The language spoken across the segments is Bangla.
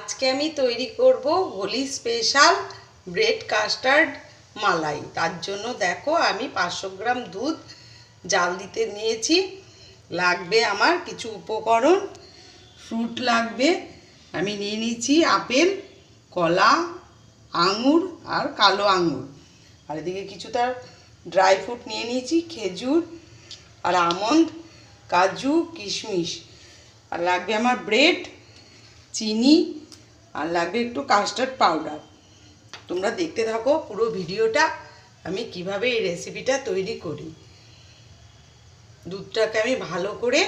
আজকে আমি তৈরি করব Holi special bread custard malai. তার জন্য দেখো আমি পাঁচশো গ্রাম দুধ জাল দিতে নিয়েছি। লাগবে আমার কিছু উপকরণ। ফ্রুট লাগবে, আমি নিয়ে নিয়েছি আপেল, কলা, আঙুর আর কালো আঙুর। আর এদিকে কিছু তার ড্রাই ফ্রুট নিয়ে নিয়েছি, খেজুর আর আমন্ড, কাজু, কিশমিশ। আর লাগবে আমার ব্রেড, চিনি আর লাগবে একটু কাস্টার্ড পাউডার তোমরা দেখতে থাকো পুরো ভিডিওটা, আমি কীভাবে এই রেসিপিটা তৈরি করি। দুধটাকে আমি ভালো করে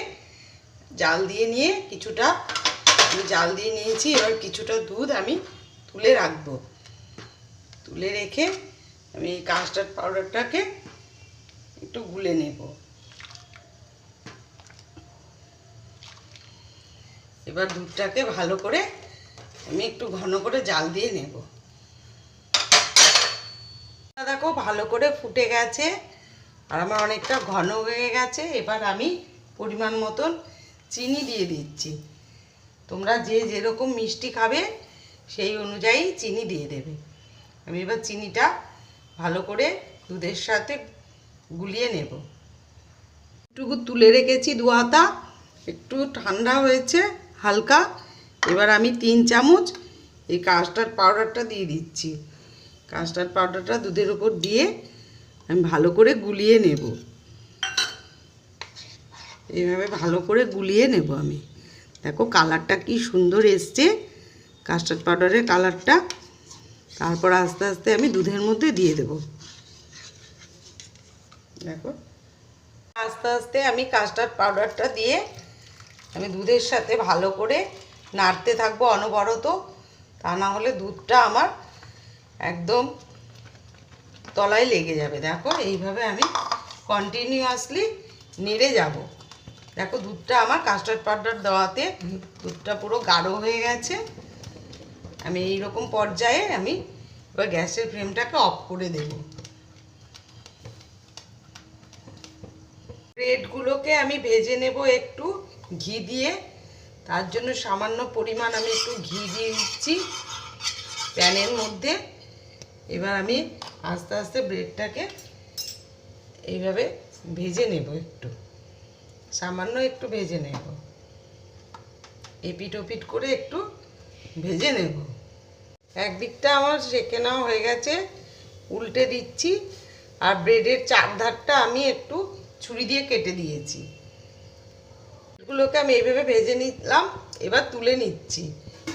জাল দিয়ে নিয়ে কিছুটা, আমি জাল দিয়ে নিয়েছি, এবার কিছুটা দুধ আমি তুলে রাখব। তুলে রেখে আমি এই কাস্টার্ড পাউডারটাকে একটু গুলে নেব। এবার দুধটাকে ভালো করে আমি একটু ঘন করে জাল দিয়ে নেব। দেখো ভালো করে ফুটে গেছে, আর আমার অনেকটা ঘন হয়ে গেছে, এবার আমি পরিমাণ মতন চিনি দিয়ে দিচ্ছি। তোমরা যে যেরকম মিষ্টি খাবে, সেই অনুযায়ী চিনি দিয়ে দেবে। আমি এবার চিনিটা ভালো করে দুধের সাথে গুলিয়ে নেব। একটু তুলে রেখেছি দু হাতা একটু ঠান্ডা হয়েছে, হালকা। এবার আমি তিন চামচ এই কাস্টার্ড পাউডারটা দিয়ে দিচ্ছি। কাস্টার্ড পাউডারটা দুধের ওপর দিয়ে আমি ভালো করে গুলিয়ে নেব। এইভাবে ভালো করে গুলিয়ে নেব আমি। দেখো কালারটা কি সুন্দর এসছে। কাস্টার্ড পাউডারের কালারটা তারপর আস্তে আস্তে আমি দুধের মধ্যে দিয়ে দেব। দেখো। আস্তে আস্তে আমি কাস্টার্ড পাউডারটা দিয়ে আমি দুধের সাথে ভালো করে নাড়তে থাকব অনবরত। তা না হলে দুধটা আমার একদম তলায় লেগে যাবে। দেখো, এইভাবে আমি কন্টিনিউয়াসলি নেড়ে যাব। দেখো, দুধটা আমার কাস্টার্ড পাউডার দেওয়াতে দুধটা পুরো গাঢ় হয়ে গেছে। আমি এই রকম পর্যায়ে আমি এবার গ্যাসের ফ্লেমটাকে অফ করে দেব। ব্রেডগুলোকে আমি ভেজে নেব একটু, ঘি দিয়ে। তার জন্য সামান্য পরিমাণ আমি একটু ঘি দিয়ে দিচ্ছি প্যানের মধ্যে। এবার আমি আস্তে আস্তে ব্রেডটাকে এইভাবে ভেজে নেব একটু। সামান্য একটু ভেজে নেব। এপিট ওপিট করে একটু ভেজে নেব। একদিকটা আমার সেকে নেওয়া হয়ে গেছে, উল্টে দিচ্ছি। আর ব্রেডের চারধারটা আমি একটু ছুরি দিয়ে কেটে দিয়েছি। ব্রেডগুলোকে আমি এইভাবে ভেজে নিলাম, এবার তুলে নিচ্ছি।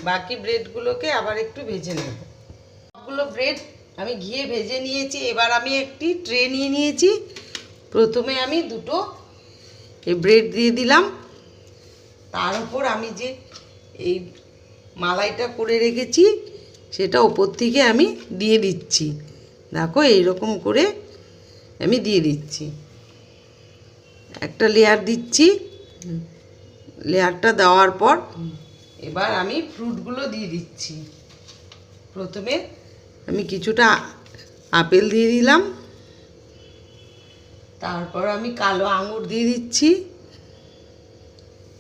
বাকি ব্রেডগুলোকে আবার একটু ভেজে নেব। সবগুলো ব্রেড আমি ঘিয়ে ভেজে নিয়েছি, এবার আমি একটি ট্রে নিয়ে নিয়েছি। প্রথমে আমি দুটো ব্রেড দিয়ে দিলাম। তার উপর আমি যে এই মালাইটা করে রেখেছি, সেটা ওপর থেকে আমি দিয়ে দিচ্ছি। দেখো, এইরকম করে আমি দিয়ে দিচ্ছি। একটা লেয়ার দিচ্ছি। লেয়ারটা দেওয়ার পর এবার আমি ফ্রুটগুলো দিয়ে দিচ্ছি। প্রথমে আমি কিছুটা আপেল দিয়ে দিলাম। তারপর আমি কালো আঙুর দিয়ে দিচ্ছি।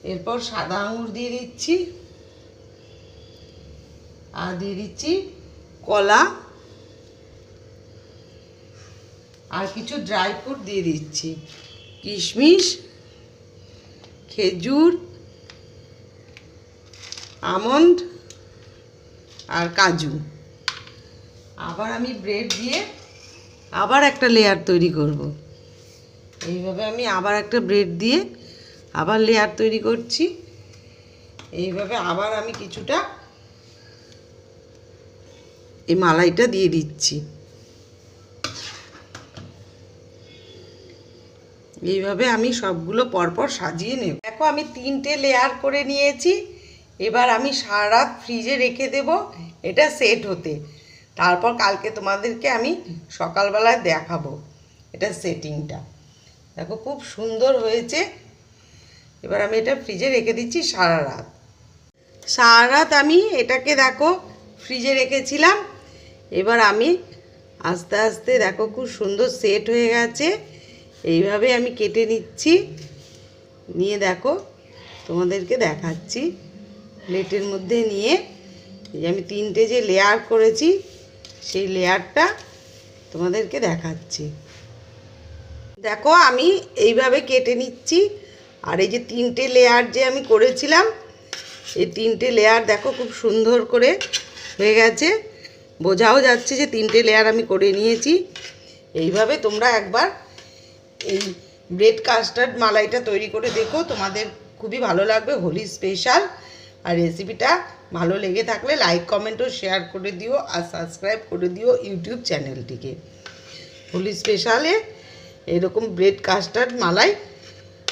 এরপর সাদা আঙুর দিয়ে দিচ্ছি। আর দিয়ে দিচ্ছি কলা। আর কিছু ড্রাই ফ্রুট দিয়ে দিচ্ছি। কিশমিশ খেজুর আমন্ড আর কাজু। আবার আমি ব্রেড দিয়ে আবার একটা লেয়ার তৈরি করব। এইভাবে আমি আবার একটা ব্রেড দিয়ে আবার লেয়ার তৈরি করছি। এইভাবে আবার আমি কিছুটা এই মালাইটা দিয়ে দিচ্ছি। এইভাবে আমি সবগুলো পরপর সাজিয়ে নেব। দেখো আমি তিনটে লেয়ার করে নিয়েছি। এবার আমি সারা রাত ফ্রিজে রেখে দেব, এটা সেট হতে। তারপর কালকে তোমাদেরকে আমি সকালবেলায় দেখাবো এটা সেটিংটা দেখো খুব সুন্দর হয়েছে। এবার আমি এটা ফ্রিজে রেখে দিচ্ছি সারা রাত সারা রাত আমি এটাকে দেখো ফ্রিজে রেখেছিলাম। এবার আমি আস্তে আস্তে দেখো খুব সুন্দর সেট হয়ে গেছে। এইভাবে আমি কেটে নিচ্ছি। নিয়ে দেখো তোমাদেরকে দেখাচ্ছি। প্লেটের মধ্যে নিয়ে, এই আমি তিনটে যে লেয়ার করেছি, সেই লেয়ারটা তোমাদেরকে দেখাচ্ছি। দেখো, আমি এইভাবে কেটে নিচ্ছি, আর এই যে তিনটে লেয়ার যে আমি করেছিলাম, এই তিনটে লেয়ার দেখো খুব সুন্দর করে হয়ে গেছে। বোঝাও যাচ্ছে যে তিনটে লেয়ার আমি করে নিয়েছি। এইভাবে তোমরা একবার এই ব্রেড কাস্টার্ড মালাইটা তৈরি করে দেখো। তোমাদের খুবই ভালো লাগবে। হোলি স্পেশাল আর রেসিপিটা ভালো লেগে থাকলে লাইক কমেন্টও শেয়ার করে দিও আর সাবস্ক্রাইব করে দিও ইউটিউব চ্যানেলটিকে হোলি স্পেশালে এরকম ব্রেড কাস্টার্ড মালাই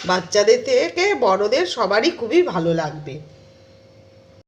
বাচ্চাদের থেকে বড়দের সবারই খুবই ভালো লাগবে।